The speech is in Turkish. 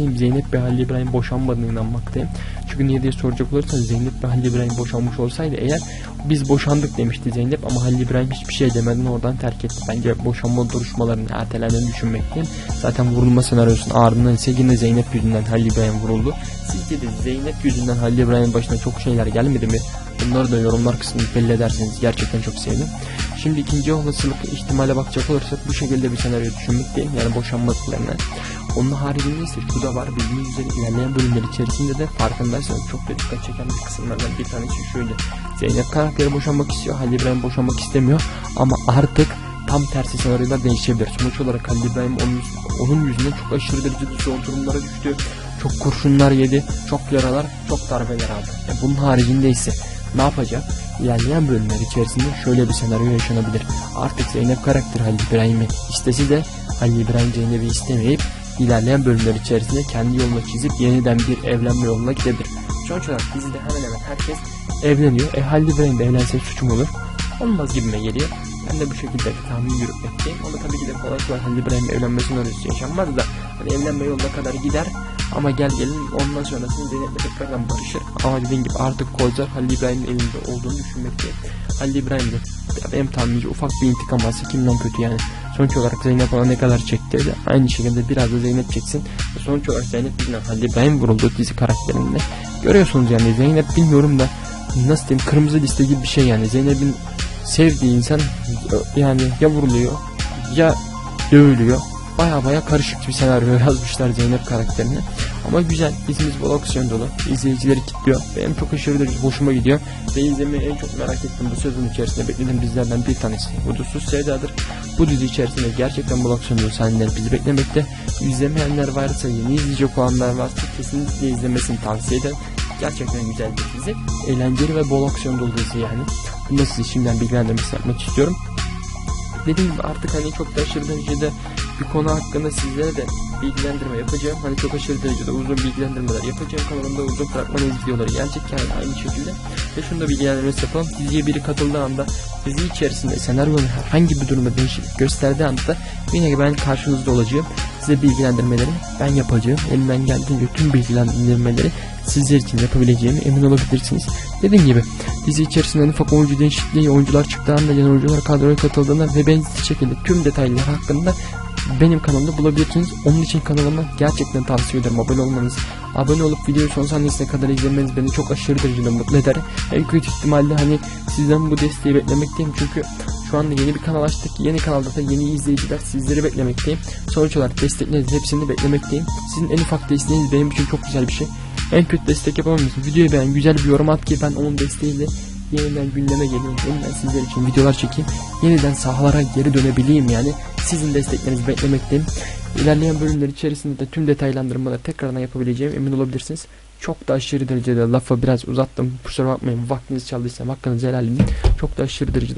Zeynep ve Halil İbrahim boşanmadığına inanmaktayım. Çünkü niye diye soracak olursanız Zeynep ve Halil İbrahim boşanmış olsaydı eğer biz boşandık demişti Zeynep ama Halil İbrahim hiçbir şey demeden oradan terk etti. Bence boşanma duruşmalarının ertelendiğini düşünmekteyim. Zaten vurulma senaryosunun ardından ise yine Zeynep yüzünden Halil İbrahim vuruldu. Sizce de Zeynep yüzünden Halil İbrahim başına çok şeyler gelmedi mi? Bunları da yorumlar kısmında belli ederseniz gerçekten çok sevdim. Şimdi ikinci olasılık ihtimale bakacak olursak bu şekilde bir senaryo düşünmekteyim. Yani boşanmadıklarına. Onun haricinde ise şu da var bildiğiniz üzere ilerleyen bölümler içerisinde de farkındaysanız çok da dikkat çeken bir kısımlardan bir tanesi şöyle. Zeynep karakteri boşanmak istiyor, Halil İbrahim boşanmak istemiyor ama artık tam tersi senaryolar değişebilir. Sonuç olarak Halil İbrahim onun, onun yüzünden çok aşırı derecede zor durumlara düştü. Çok kurşunlar yedi, çok yaralar, çok darbeler aldı. E bunun haricinde ise ne yapacak? İlerleyen bölümler içerisinde şöyle bir senaryo yaşanabilir. Artık Zeynep karakteri Halil İbrahim'i istese de Halil İbrahim Zeynep'i istemeyip ilerleyen bölümler içerisinde kendi yolunu çizip yeniden bir evlenme yoluna gidebilir. Sonuç olarak dizide hemen hemen herkes evleniyor. E Halil İbrahim de evlense suçum olur. Olmaz gibime geliyor. Ben de bu şekilde tahmin yürütmekteyim. Ama tabii ki de kolay kolay Halil İbrahim'le evlenmesi senaryosu yaşanmaz da hani evlenme yoluna kadar gider ama gel gelin ondan sonrasında Zeynep'le tekrardan barışır. Ama dediğim gibi artık Kozlar Halil İbrahim'in elinde olduğunu düşünmekteyim. Halil İbrahim benim tahminimce ufak bir intikam alsa kimden kötü yani. Sonuç olarak Zeynep ona ne kadar çektirdi aynı şekilde biraz da Zeynep çeksin. Sonuç olarak Zeynep yüzünden Halil İbrahim vuruldu dizi karakterinde. Görüyorsunuz yani Zeynep bilmiyorum da nasıl diyeyim kırmızı liste gibi bir şey yani. Zeynep'in sevdiği insan yani ya vuruluyor ya dövülüyor. Baya baya karışık bir senaryo yazmışlar Zeynep karakterini. Ama güzel. Dizimiz bol aksiyon dolu. İzleyicileri kilitliyor. Benim çok aşırı derece hoşuma gidiyor. Ve izlemeyi en çok merak ettiğim bu sezon içerisinde beklediğim dizilerden bir tanesi. Hudutsuz Sevda'dır. Bu dizi içerisinde gerçekten bol aksiyon dolu sahneler bizi beklemekte. İzlemeyenler varsa, yeni izleyecek olanlar varsa kesinlikle izlemesini tavsiye ederim. Gerçekten güzel bir dizi. Eğlenceli ve bol aksiyon dolu dizi yani. Bunu da size şimdiden bilgilendirmesi yapmak istiyorum. Dediğim gibi artık hani çok da aşırı derecede bir konu hakkında sizlere de bilgilendirme yapacağım. Hani çok aşırı derecede uzun bilgilendirmeler yapacağım. Kanalımda uzun fragman videoları gelecek yani aynı şekilde. Ve şunu da bilgilendirmesi yapalım. Diziye biri katıldığı anda dizi içerisinde senaryonun herhangi bir durumda değişiklik gösterdiği anda yine ben karşınızda olacağım. Size bilgilendirmeleri ben yapacağım. Elimden geldiğince tüm bilgilendirmeleri sizler için yapabileceğimi emin olabilirsiniz. Dediğim gibi dizi içerisinde en ufak oyuncu değişikliği, oyuncular çıktığı anda yeni oyuncular kadroya katıldığında ve benzeri şekilde tüm detaylar hakkında benim kanalımda bulabilirsiniz. Onun için kanalıma gerçekten tavsiye ederim abone olmanızı. Abone olup videoyu son saniyesine kadar izlemeniz beni çok aşırı derecede mutlu eder. En kötü ihtimalle hani sizden bu desteği beklemekteyim çünkü şu anda yeni bir kanal açtık. Yeni kanalda da yeni izleyiciler sizleri beklemekteyim. Sonuç olarak desteklerinizi hepsini beklemekteyim. Sizin en ufak desteğiniz benim için çok güzel bir şey. En kötü destek yapamıyorsun. Videoyu beğen, güzel bir yorum at ki ben onun desteğiyle yeniden gündeme geleyim. Yeniden sizler için videolar çekeyim. Yeniden sahalara geri dönebileyim yani. Sizin desteklerinizi beklemekteyim. İlerleyen bölümler içerisinde de tüm detaylandırmaları tekrardan yapabileceğim emin olabilirsiniz. Çok da aşırı derecede lafı biraz uzattım. Kusura bakmayın vaktinizi çaldıysam hakkınızı helal edin. Çok da aşırı derecede